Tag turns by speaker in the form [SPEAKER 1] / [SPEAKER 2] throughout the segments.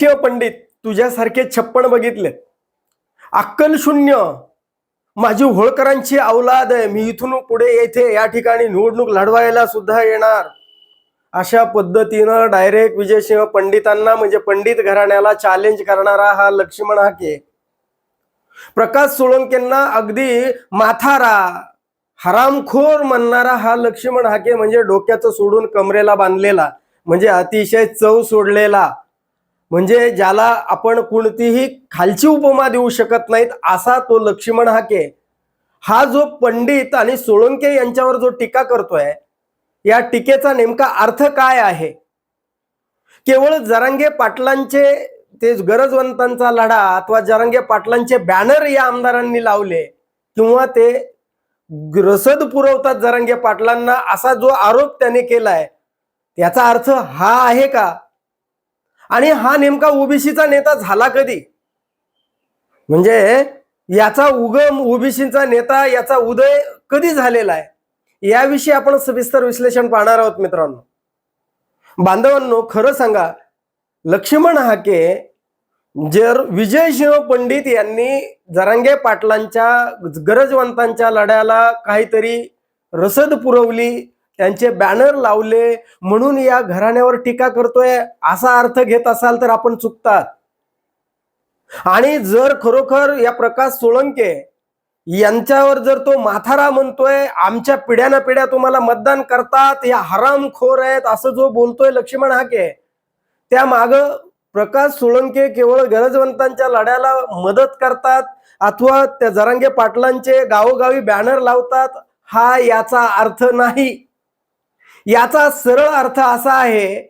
[SPEAKER 1] शिव पंडित तुझ्यासारखे छप्पन बघितले अक्कल शून्य. माझी होळकरांची औलाद आहे. मी इथून पुढे येथे या ठिकाणी निवडणूक लढवायला सुद्धा येणार. अशा पद्धतीनं डायरेक्ट विजयसिंह पंडितांना म्हणजे पंडित घराण्याला चॅलेंज करणारा हा लक्ष्मण हाके. प्रकाश सोळंकेंना अगदी माथारा हरामखोर म्हणणारा हा लक्ष्मण हाके म्हणजे डोक्याचं सोडून कमरेला बांधलेला म्हणजे अतिशय चव सोडलेला. म्हणजे ज्याला आपण कोणतीही खालची उपमा देऊ शकत नाहीत असा तो लक्ष्मण हाके. हा जो पंडित आणि सोळंके यांच्यावर जो टीका करतोय या टीकेचा नेमका अर्थ काय आहे? केवळ जरांगे पाटलांचे ते गरजवंतांचा लढा अथवा जरांगे पाटलांचे बॅनर या आमदारांनी लावले किंवा ते रसद पुरवतात जरांगे पाटलांना असा जो आरोप त्याने केलाय त्याचा अर्थ हा आहे का? आणि हा नेमका ओबीसीचा नेता झाला कधी? म्हणजे याचा उगम ओबीसीचा नेता याचा उदय कधी झालेला आहे? याविषयी आपण सविस्तर विश्लेषण पाहणार आहोत मित्रांनो. बांधवांनो खरं सांगा लक्ष्मण हाके जर विजयसिंह पंडित यांनी जरांगे पाटलांच्या गरजवंतांच्या लढ्याला काहीतरी रसद पुरवली त्यांचे बॅनर लावले म्हणून या घराण्यावर टीका करतोय असा अर्थ घेत असाल तर आपण चुकतात. आणि जर खरोखर या प्रकाश सोळंके यांच्यावर जर तो माथारा म्हणतोय आमच्या पिढ्याना पिढ्या तुम्हाला मतदान करतात या हरामखोर आहेत असं जो बोलतोय लक्ष्मण हाके त्या माग प्रकाश सोळंके केवळ गरजवंतांच्या लढ्याला मदत करतात अथवा त्या जरांगे पाटलांचे गावोगावी बॅनर लावतात हा याचा अर्थ नाही. याचा सरळ अर्थ असा आहे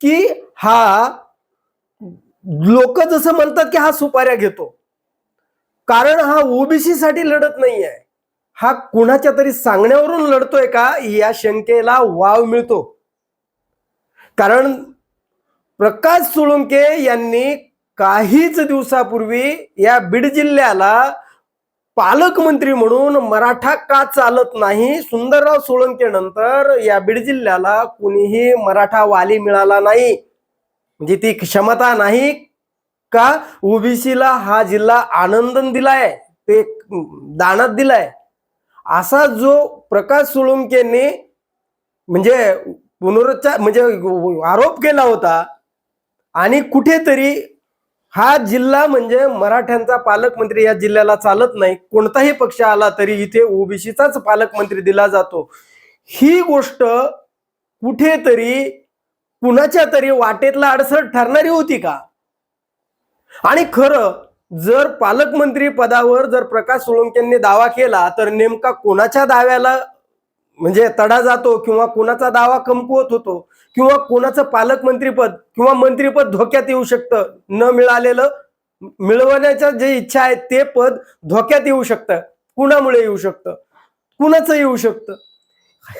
[SPEAKER 1] की हा लोक जसं म्हणतात की हा सुपाऱ्या घेतो. कारण हा ओबीसी साठी लढत नाही आहे हा कुणाच्या तरी सांगण्यावरून लढतोय का या शंकेला वाव मिळतो. कारण प्रकाश सोळुंके यांनी काहीच दिवसापूर्वी या बीड जिल्ह्याला पालकमंत्री म्हणून मराठा का चालत नाही? सुंदरराव सोळंके नंतर या बीड जिल्ह्याला कुणीही मराठा वाली मिळाला नाही. म्हणजे ती क्षमता नाही का? ओबीसीला हा जिल्हा आनंद दिलाय ते दानात दिलाय. असा जो प्रकाश सोळुंकेने म्हणजे पुनरुच्चार म्हणजे आरोप केला होता आणि कुठेतरी हा जिल्हा म्हणजे मराठ्यांचा पालकमंत्री या जिल्ह्याला चालत नाही. कोणताही पक्ष आला तरी इथे ओबीसीचाच पालकमंत्री दिला जातो. ही गोष्ट कुठेतरी कुणाच्या तरी वाटेतला अडसर ठरणारी होती का? आणि खरं जर पालकमंत्री पदावर जर प्रकाश सोळंकेंनी दावा केला तर नेमका कोणाच्या दाव्याला म्हणजे तडा जातो किंवा कोणाचा दावा कमकुवत होतो किंवा कोणाचं पालकमंत्रीपद किंवा मंत्रीपद धोक्यात येऊ शकतं न मिळालेलं मिळवण्याच्या जे इच्छा आहे ते पद धोक्यात येऊ शकतं कुणामुळे येऊ शकतं कुणाचं येऊ शकतं?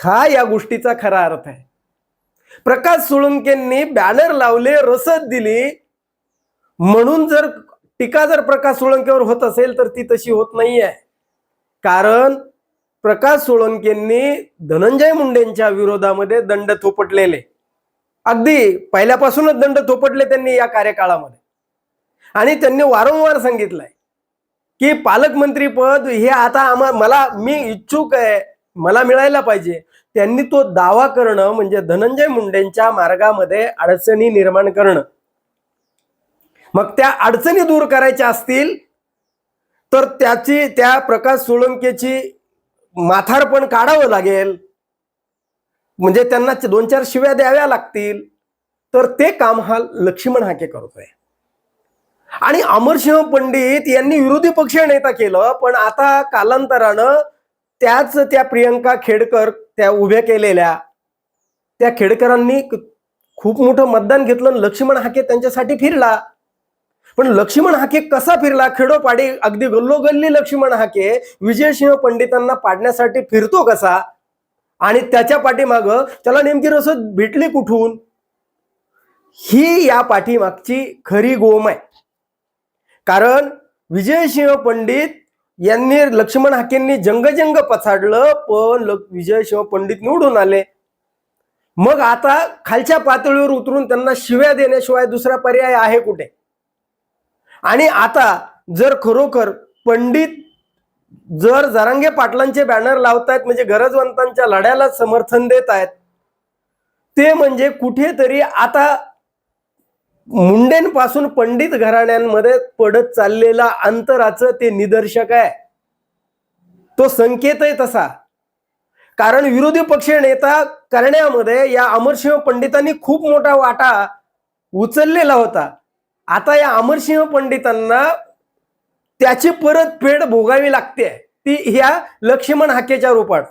[SPEAKER 1] हा या गोष्टीचा खरा अर्थ आहे. प्रकाश सोळंकेंनी बॅनर लावले रसद दिली. म्हणून जर टीका जर प्रकाश सोळंकेवर होत असेल तर ती तशी होत नाही आहे कारण प्रकाश सोळंकेंनी धनंजय मुंडेंच्या विरोधामध्ये दंड थोपटलेले. अगदी पहिल्यापासूनच दंड थोपटले त्यांनी या कार्यकाळामध्ये. आणि त्यांनी वारंवार सांगितलंय की पालकमंत्री पद हे आता आम्हा मला मी इच्छुक आहे मला मिळायला पाहिजे. त्यांनी तो दावा करणं म्हणजे धनंजय मुंडेंच्या मार्गामध्ये अडचणी निर्माण करणं. मग त्या अडचणी दूर करायच्या असतील तर त्याची त्या प्रकाश सोळंकेची माथारपण काढावं लागेल. म्हणजे त्यांना दोन चार शिव्या द्याव्या लागतील. तर ते काम हा लक्ष्मण हाके करतोय. आणि अमरसिंह पंडित यांनी विरोधी पक्ष नेता केलं पण आता कालांतरानं त्याच त्या प्रियंका खेडकर त्या उभ्या केलेल्या त्या खेडकरांनी खूप मोठं मतदान घेतलं आणि लक्ष्मण हाके त्यांच्यासाठी फिरला. पण लक्ष्मण हाके कसा फिरला? खेडोपाडी अगदी गल्लोगल्ली लक्ष्मण हाके विजयसिंह पंडितांना पाडण्यासाठी फिरतो कसा? आणि त्याच्या पाठीमाग त्याला नेमकी रसद भेटली कुठून? ही या पाठीमागची खरी गोम आहे. कारण विजयसिंह पंडित यांनी लक्ष्मण हाकेंनी जंगजंग पछाडलं पण ल- विजयसिंह पंडित निवडून आले. मग आता खालच्या पातळीवर उतरून त्यांना शिव्या देण्याशिवाय दुसरा पर्याय आहे कुठे? आणि आता जर खरोखर पंडित जर जरांगे पाटलांचे बॅनर लावतायत म्हणजे गरजवंतांच्या लढ्याला समर्थन देत आहेत ते म्हणजे कुठेतरी आता मुंडेंपासून पंडित घराण्यांमध्ये पडत चाललेला अंतराचं ते निदर्शक आहे. तो संकेत आहे तसा. कारण विरोधी पक्ष नेता करण्यामध्ये या अमरसिंह पंडितांनी खूप मोठा वाटा उचललेला होता. आता या अमरसिंह पंडितांना त्याची परतफेड भोगावी लागते. ती ह्या लक्ष्मण हाकेच्या रूपात.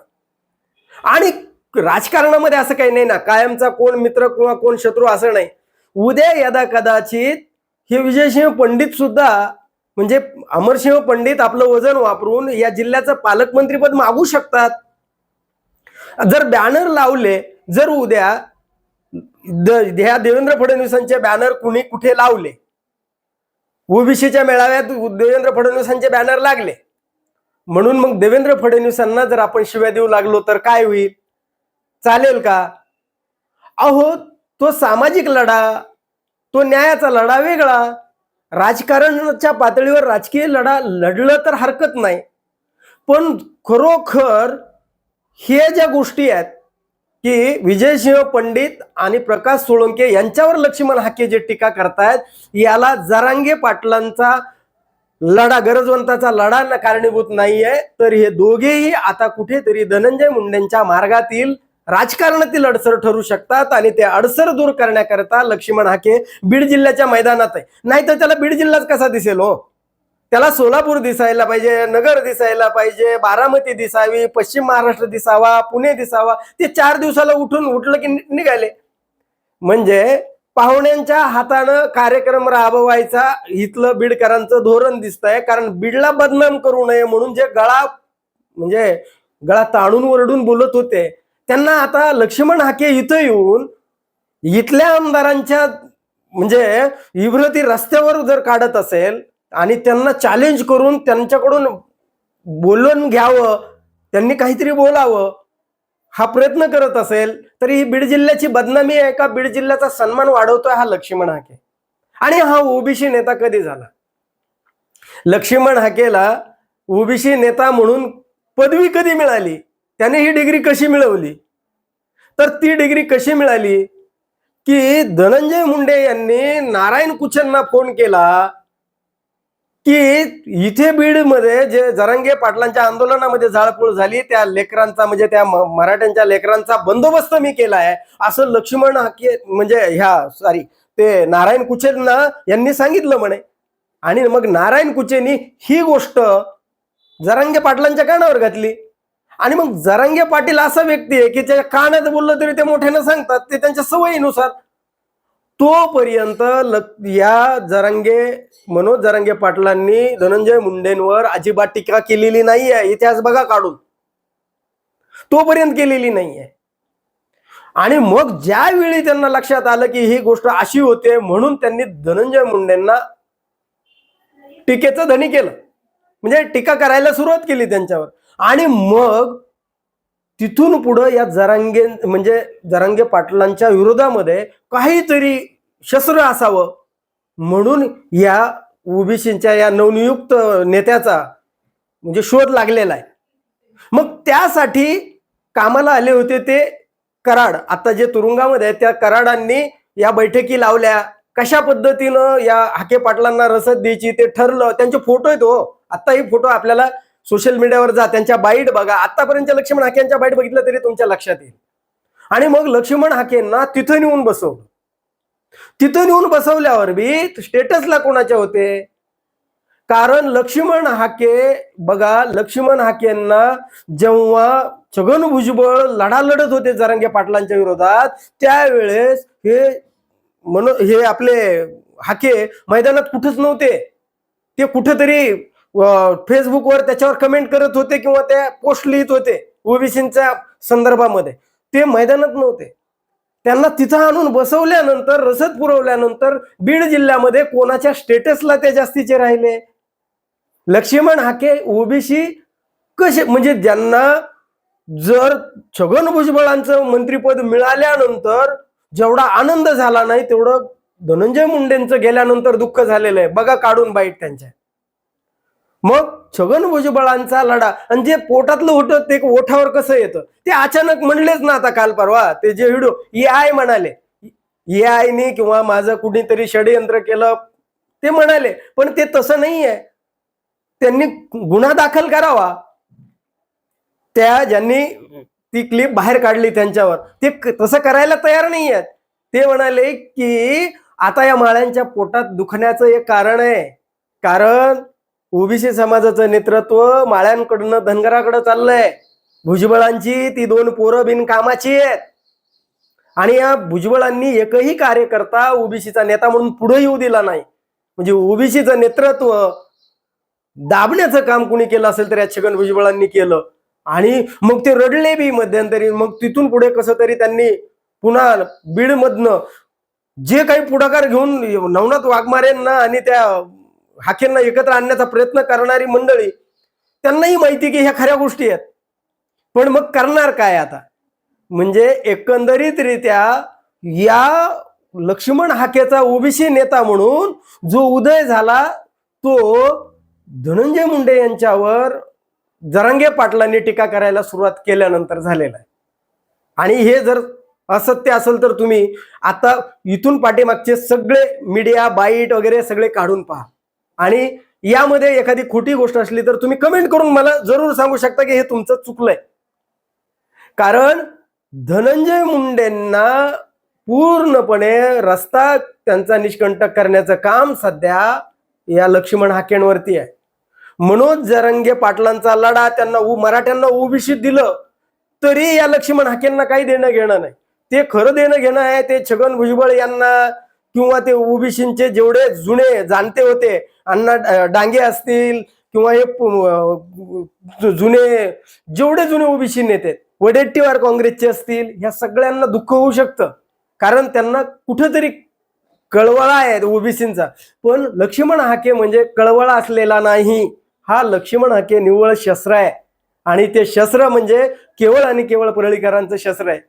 [SPEAKER 1] आणि राजकारणामध्ये असं काही नाही ना कायमचा कोण मित्र किंवा कोण शत्रू असं नाही. उद्या यदा कदाचित हे विजयसिंह पंडित सुद्धा म्हणजे अमरसिंह पंडित आपलं वजन वापरून या जिल्ह्याचं पालकमंत्रीपद मागू शकतात. जर बॅनर लावले जर उद्या ह्या देवेंद्र फडणवीसांचे बॅनर कुणी कुठे लावले ओबीसीच्या मेळाव्यात देवेंद्र फडणवीसांचे बॅनर लागले. म्हणून मग देवेंद्र फडणवीसांना जर आपण शिव्या देऊ लागलो तर काय होईल? चालेल का? अहो तो सामाजिक लढा तो न्यायाचा लढा वेगळा. राजकारणाच्या पातळीवर राजकीय लढा लढलं तर हरकत नाही. पण खरोखर हे ज्या गोष्टी आहेत की विजयसिंह पंडित आणि प्रकाश सोळंके यांच्यावर लक्ष्मण हाके जे टीका करतायत याला जरांगे पाटलांचा लढा गरजवंताचा लढा ना कारणीभूत नाहीये. तर हे दोघेही आता कुठेतरी धनंजय मुंडेंच्या मार्गातील राजकारणातील अडसर ठरू शकतात आणि ते अडसर दूर करण्याकरता लक्ष्मण हाके बीड जिल्ह्याच्या मैदानात आहे. नाही तर त्याला बीड जिल्हाच कसा दिसेल हो? त्याला सोलापूर दिसायला पाहिजे नगर दिसायला पाहिजे बारामती दिसावी पश्चिम महाराष्ट्र दिसावा पुणे दिसावा ते चार दिवसाला उठून उठलं की निघाले. म्हणजे पाहुण्यांच्या हातानं कार्यक्रम राबवायचा इथलं बीडकरांचं धोरण दिसतंय कारण बीडला बदनाम करू नये म्हणून जे गळा म्हणजे गळा ताणून ओरडून बोलत होते त्यांना आता लक्ष्मण हाके इथं येऊन इथल्या आमदारांच्या म्हणजे इव्रती रस्त्यावर जर काढत असेल आणि त्यांना चॅलेंज करून त्यांच्याकडून बोलून घ्यावं त्यांनी काहीतरी बोलावं हा प्रयत्न करत असेल तरी ही बीड जिल्ह्याची बदनामी आहे का? बीड जिल्ह्याचा सन्मान वाढवतोय हा लक्ष्मण हाके. आणि हा ओबीसी नेता कधी झाला? लक्ष्मण हाकेला ओबीसी नेता म्हणून पदवी कधी मिळाली? त्याने ही डिग्री कशी मिळवली? तर ती डिग्री कशी मिळाली? की धनंजय मुंडे यांनी नारायण कुचनना फोन केला की इथे बीडमध्ये जे जरांगे पाटलांच्या आंदोलनामध्ये जाळपोळ झाली त्या लेकरांचा म्हणजे त्या मराठ्यांच्या लेकरांचा बंदोबस्त मी केला आहे असं लक्ष्मण हाके म्हणजे ह्या सॉरी ते नारायण कुचेंना यांनी सांगितलं म्हणे. आणि मग नारायण कुचेनी ही गोष्ट जरांगे पाटलांच्या कानावर घातली. आणि मग जरांगे पाटील असा व्यक्ती आहे की त्याच्या कानात बोललं तरी ते मोठ्यानं सांगतात ते त्यांच्या सवयीनुसार तोपर्यंत लक- या जरांगे मनोज जरांगे पाटलांनी धनंजय मुंडेंवर अजिबात टीका केलेली नाही आहे इतिहास बघा काढून. तोपर्यंत केलेली नाही आहे आणि मग ज्यावेळी त्यांना लक्षात आलं की ही गोष्ट अशी होते म्हणून त्यांनी धनंजय मुंडेंना टीकेचं धनी केलं. म्हणजे टीका करायला सुरुवात केली त्यांच्यावर. आणि मग तिथून पुढं या जरांगे म्हणजे जरांगे पाटलांच्या विरोधामध्ये काहीतरी शस्त्र असावं. म्हणून या ओबीसीच्या या नवनियुक्त नेत्याचा म्हणजे शोध लागलेला आहे. मग त्यासाठी कामाला आले होते ते कराड. आता जे तुरुंगामध्ये आहेत त्या कराडांनी या बैठकी लावल्या. कशा पद्धतीनं या हाके पाटलांना रसद द्यायची ते ठरलं. त्यांचे फोटो आहेत हो. आता हे फोटो आपल्याला सोशल मीडियावर जा. त्यांच्या बाईट बघा. आतापर्यंत लक्ष्मण हाकेंच्या बाईट बघितलं तरी तुमच्या लक्षात येईल. आणि मग लक्ष्मण हाकेंना तिथं नेऊन बसवलं. तिथं नेऊन बसवल्यावर बी स्टेटसला कोणाचे होते? कारण लक्ष्मण हाके बघा लक्ष्मण हाकेंना जेव्हा छगन भुजबळ लढा लढत होते जरांगे पाटलांच्या विरोधात त्यावेळेस हे मनो हे आपले हाके मैदानात कुठंच नव्हते. ते कुठंतरी फेसबुकवर त्याच्यावर कमेंट करत होते किंवा त्या पोस्ट लिहित होते ओबीसीच्या संदर्भामध्ये. ते मैदानात नव्हते. त्यांना तिथं आणून बसवल्यानंतर रसद पुरवल्यानंतर बीड जिल्ह्यामध्ये कोणाच्या स्टेटसला ते जास्तीचे राहिले? लक्ष्मण हाके ओबीसी कसे? म्हणजे ज्यांना जर छगन भुजबळांचं मंत्रीपद मिळाल्यानंतर जेवढा आनंद झाला नाही तेवढं धनंजय मुंडेंचं गेल्यानंतर दुःख झालेलं आहे. बघा काढून बाईट त्यांच्या. मग छगन भुजबळांचा लढा आणि जे पोटातलं होतं ते ओठावर कसं येतं? ते अचानक म्हणलेच ना आता काल परवा ते जे व्हिडिओ ए आय म्हणाले. ए आयने किंवा माझं कुणीतरी षडयंत्र केलं ते म्हणाले. पण ते तसं नाही आहे त्यांनी गुन्हा दाखल करावा. त्या ज्यांनी ती क्लिप बाहेर काढली त्यांच्यावर ते तसं करायला तयार नाही आहेत ते म्हणाले की आता या माळ्यांच्या पोटात दुखण्याचं एक कारण आहे. कारण ओबीसी समाजाचं नेतृत्व माळ्यांकडनं धनगराकडे चाललंय. भुजबळांची ती दोन पोरं बिनकामाची आहेत. आणि या भुजबळांनी एकही कार्यकर्ता ओबीसीचा नेता म्हणून पुढे येऊ दिला नाही. म्हणजे ओबीसीचं नेतृत्व दाबण्याचं काम कुणी केलं असेल तर या छगन भुजबळांनी केलं. आणि मग ते रडले बी मध्यंतरी मग तिथून पुढे कसं तरी त्यांनी पुन्हा बीडमधनं जे काही पुढाकार घेऊन नवनाथ वाघमारेंना आणि त्या हाकेंना एकत्र आणण्याचा प्रयत्न करणारी मंडळी त्यांनाही माहिती की ह्या खऱ्या गोष्टी आहेत. पण मग करणार काय आता? म्हणजे एकंदरीतरित्या या लक्ष्मण हाकेचा ओबीसी नेता म्हणून जो उदय झाला तो धनंजय मुंडे यांच्यावर जरांगे पाटलांनी टीका करायला सुरुवात केल्यानंतर झालेला आहे. आणि हे जर असत्य असेल तर तुम्ही आता इथून पाठीमागचे सगळे मीडिया बाईट वगैरे सगळे काढून पहा. आणि यामध्ये एखादी खोटी गोष्ट असली तर तुम्ही कमेंट करून मला जरूर सांगू शकता की हे तुमचं चुकलंय. कारण धनंजय मुंडेंना पूर्णपणे रस्ता त्यांचा निष्कंटक करण्याचं काम सध्या या लक्ष्मण हाकेंवरती आहे. मनोज जरंगे पाटलांचा लढा त्यांना उ- मराठ्यांना ओबीसी दिलं तरी या लक्ष्मण हाकेंना काही देणं घेणं नाही. ते खरं देणं घेणं आहे ते छगन भुजबळ यांना किंवा ते ओबीसीचे जेवढे जुने जाणते होते अण्णा डांगे असतील किंवा हे जुने जेवढे जुने ओबीसी नेते वडेट्टीवार काँग्रेसचे असतील ह्या सगळ्यांना दुःख होऊ शकतं. कारण त्यांना कुठंतरी कळवळा आहे ओबीसींचा. पण लक्ष्मण हाके म्हणजे कळवळा असलेला नाही. हा लक्ष्मण हाके निव्वळ शस्त्र आहे. आणि ते शस्त्र म्हणजे केवळ आणि केवळ परळीकरांचं शस्त्र आहे.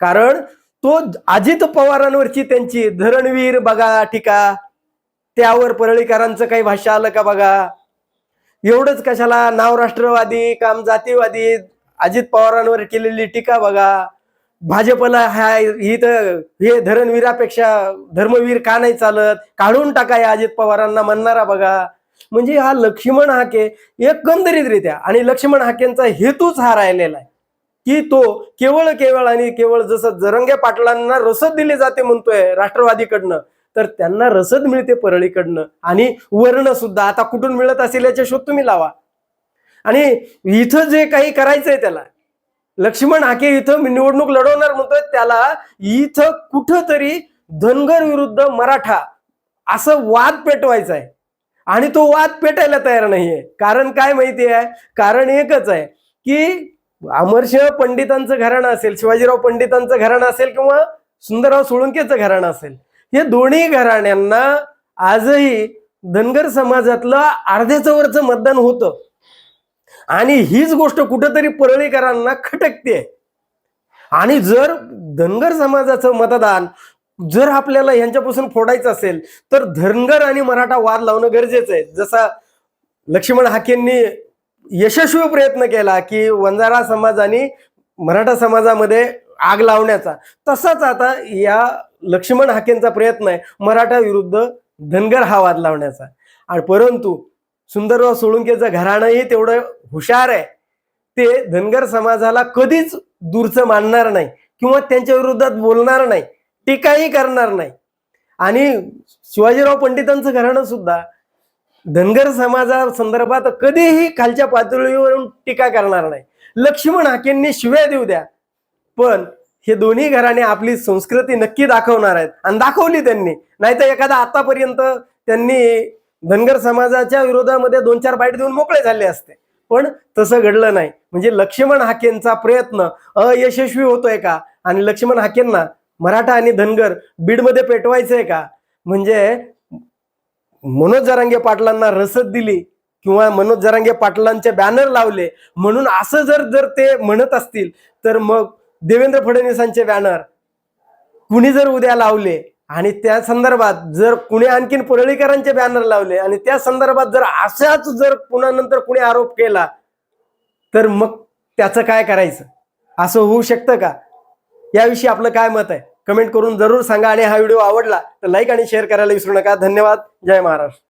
[SPEAKER 1] कारण तो अजित पवारांवरची त्यांची धरणवीर बघा टीका. त्यावर परळीकरांचं काही भाष्य आलं का बघा? एवढंच कशाला? नाव राष्ट्रवादी काम जातीवादी? अजित पवारांवर केलेली टीका बघा. भाजपला हा इथं हे धरणवीरापेक्षा धर्मवीर का नाही चालत? काढून टाका या अजित पवारांना म्हणणारा बघा. म्हणजे हा लक्ष्मण हाके एकंदरीतरित्या आणि लक्ष्मण हाकेंचा हेतूच हा राहिलेला आहे. की तो केवळ केवळ आणि केवळ जसं जरंगे पाटलांना रसद दिली जाते म्हणतोय राष्ट्रवादीकडनं तर त्यांना रसद मिळते परळीकडनं. आणि वर्ण सुद्धा आता कुठून मिळत असेल याचे शोध तुम्ही लावा. आणि इथं जे काही करायचंय त्याला लक्ष्मण हाके इथं निवडणूक लढवणार म्हणतोय त्याला इथं कुठंतरी धनगर विरुद्ध मराठा असं वाद पेटवायचा आहे आणि तो वाद पेटायला तयार नाहीये. कारण काय माहिती आहे कारण एकच आहे की अमरसिंह पंडितांचं घराणं असेल शिवाजीराव पंडितांचं घराणं असेल किंवा सुंदरराव सोळंकेचं घराणं असेल हे दोन्ही घराण्यांना आजही धनगर समाजातलं अर्ध्याचं वरचं मतदान होतं. आणि हीच गोष्ट कुठंतरी परळीकरांना खटकते आणि जर धनगर समाजाचं मतदान जर आपल्याला यांच्यापासून फोडायचं असेल तर धनगर आणि मराठा वाद लावणं गरजेचं आहे. जसा लक्ष्मण हाकेंनी यशस्वी प्रयत्न केला की वंजारा समाजाने मराठा समाजामध्ये आग लावण्याचा. तसाच आता या लक्ष्मण हाकेंचा प्रयत्न आहे मराठा विरुद्ध धनगर हा वाद लावण्याचा. आणि परंतु सुंदरराव सोळुंकेचं घराणंही तेवढं हुशार आहे. ते धनगर समाजाला कधीच दूरचं मानणार नाही किंवा त्यांच्या विरोधात बोलणार नाही टीकाही करणार नाही. आणि शिवाजीराव पंडितांचं घराणं सुद्धा धनगर समाजा संदर्भात कधीही खालच्या पातळीवरून टीका करणार नाही. लक्ष्मण हाकेंनी शिव्या देऊ द्या. पण हे दोन्ही घराने आपली संस्कृती नक्की दाखवणार आहेत. आणि दाखवली त्यांनी. नाहीतर एखादा आतापर्यंत त्यांनी धनगर समाजाच्या विरोधामध्ये दोन चार बाईट देऊन मोकळे झाले असते. पण तसं घडलं नाही. म्हणजे लक्ष्मण हाकेंचा प्रयत्न अयशस्वी होतोय का? आणि लक्ष्मण हाकेंना मराठा आणि धनगर बीडमध्ये पेटवायचंय का? म्हणजे मनोज जरांगे पाटलांना रसद दिली किंवा मनोज जरांगे पाटलांचे बॅनर लावले म्हणून असं जर जर ते म्हणत असतील तर मग देवेंद्र फडणवीसांचे बॅनर कुणी जर उद्या लावले आणि त्या संदर्भात जर कुणी आणखीन परळीकरांचे बॅनर लावले आणि त्या संदर्भात जर अशाच जर पुन्हा नंतर कुणी आरोप केला तर मग त्याचं काय करायचं? असं होऊ शकतं का? याविषयी आपलं काय मत आहे? कमेंट करून जरूर सांगा आणि हा व्हिडिओ आवडला तर लाईक आणि शेअर करायला विसरू नका. धन्यवाद. जय महाराष्ट्र.